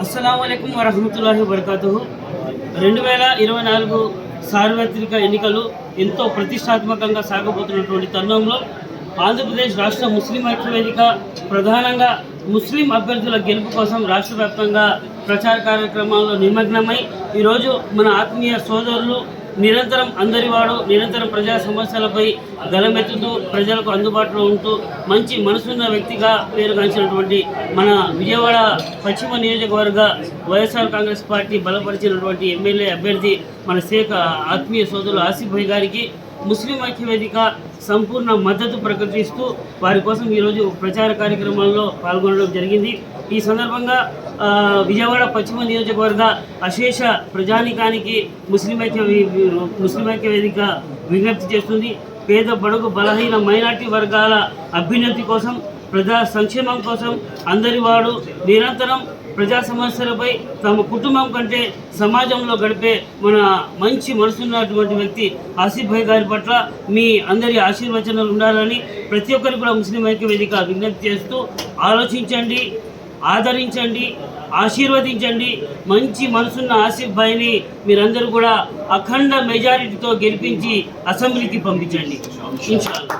అస్సలం వరహమతుల్లాహి వబర్కాతు రెండు వేల ఇరవై నాలుగు సార్వత్రిక ఎన్నికలు ఎంతో ప్రతిష్టాత్మకంగా సాగబోతున్నటువంటి తరుణంలో ఆంధ్రప్రదేశ్ రాష్ట్ర ముస్లిం ఐక్య వేదిక ప్రధానంగా ముస్లిం అభ్యర్థుల గెలుపు కోసం రాష్ట్ర వ్యాప్తంగా ప్రచార కార్యక్రమాల్లో నిమగ్నమై ఈరోజు మన ఆత్మీయ సోదరులు నిరంతరం అందరివాడు నిరంతరం ప్రజా సమస్యలపై గలమెత్తుతూ ప్రజలకు అందుబాటులో ఉంటూ మంచి మనసున్న వ్యక్తిగా పేరుగాంచినటువంటి మన విజయవాడ పశ్చిమ నియోజకవర్గ వైఎస్ఆర్ కాంగ్రెస్ పార్టీ బలపరిచినటువంటి ఎమ్మెల్యే అభ్యర్థి మన శేఖ ఆత్మీయ సోదరులు ఆసిఫ్ భాయ్ గారికి ముస్లిం ఐక్య వేదిక సంపూర్ణ మద్దతు ప్రకటిస్తూ వారి కోసం ఈరోజు ప్రచార కార్యక్రమాల్లో పాల్గొనడం జరిగింది. ఈ సందర్భంగా విజయవాడ పశ్చిమ నియోజకవర్గ అశేష ప్రజానికానికి ముస్లిం ఐక్య ముస్లిం ఐక్య వేదిక విజ్ఞప్తి చేస్తుంది. పేద బడుగు బలహీన మైనార్టీ వర్గాల అభ్యున్నతి కోసం ప్రజా సంక్షేమం కోసం అందరివాడు నిరంతరం ప్రజా సమస్యలపై తమ కుటుంబం కంటే సమాజంలో గడిపే మన మంచి మనసున్నటువంటి వ్యక్తి ఆసిఫ్ భాయ్ గారి పట్ల మీ అందరి ఆశీర్వచనాలు ఉండాలని ప్రతి ఒక్కరికి కూడా ముస్లిం ఐక్య వేదిక విజ్ఞప్తి చేస్తూ ఆలోచించండి ఆదరించండి ఆశీర్వదించండి. మంచి మనసున్న ఆసిఫ్ భాయ్ని మీరందరూ కూడా అఖండ మెజారిటీతో గెలిపించి అసెంబ్లీకి పంపించండి. ఇన్షాల్లా